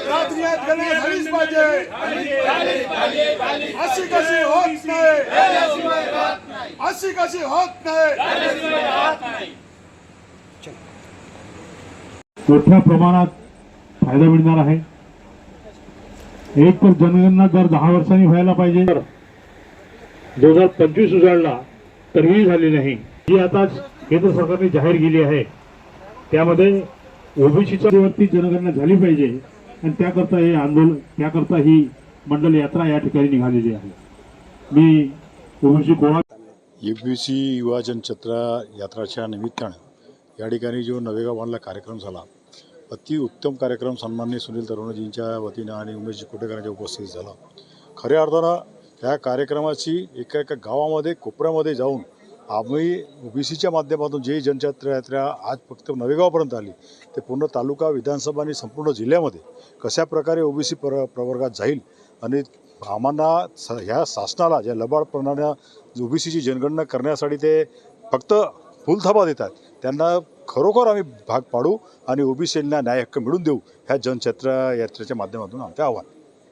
रात्रीत गणेश जनगणना झालीच पाहिजे अशी कशी होत नाही अशी कशी होत नाही मोठ्या प्रमाणात फायदा मिळणार आहे. एक तर जनगणना दर दहा वर्षांनी व्हायला पाहिजे. दोन हजार पंचवीस उजाडला. तरीही झाली नाही. जी आता केंद्र सरकारने जाहीर केली आहे. त्यामध्ये ओबीसीच्या वरती जनगणना झाली पाहिजे. आणि त्याकरता हे आंदोलन त्याकरता ही मंडल यात्रा या ठिकाणी निघालेली आहे. मी ओबीसी कोणा एबीसी युवा छत्रा यात्राच्या निमित्तानं या ठिकाणी जो नवेगावांला कार्यक्रम झाला अति उत्तम कार्यक्रम सन्माननीय सुनील तरुणजींच्या वतीनं आणि उमेशजी कोटेकरांच्या उपस्थितीत झाला. खऱ्या अर्थानं त्या कार्यक्रमाची एका एका गावामध्ये कोपऱ्यामध्ये जाऊन आम्ही ओबीसीच्या माध्यमातून जे जनजात्रा यात्रा आज फक्त नवेगावपर्यंत आली ते पूर्ण तालुका विधानसभा आणि संपूर्ण जिल्ह्यामध्ये कशा प्रकारे ओबीसी प्र प्रवर्गात जाईल आणि आम्हाला स ह्या शासनाला ज्या लबाडपणानं ओबीसीची जनगणना करण्यासाठी ते फक्त फुलथाबा देतात त्यांना खरोखर आम्ही भाग पाडू आणि ओबीसींना न्याय हक्क मिळून देऊ ह्या जनचत्र यात्रेच्या माध्यमातून आमचं आव्हान.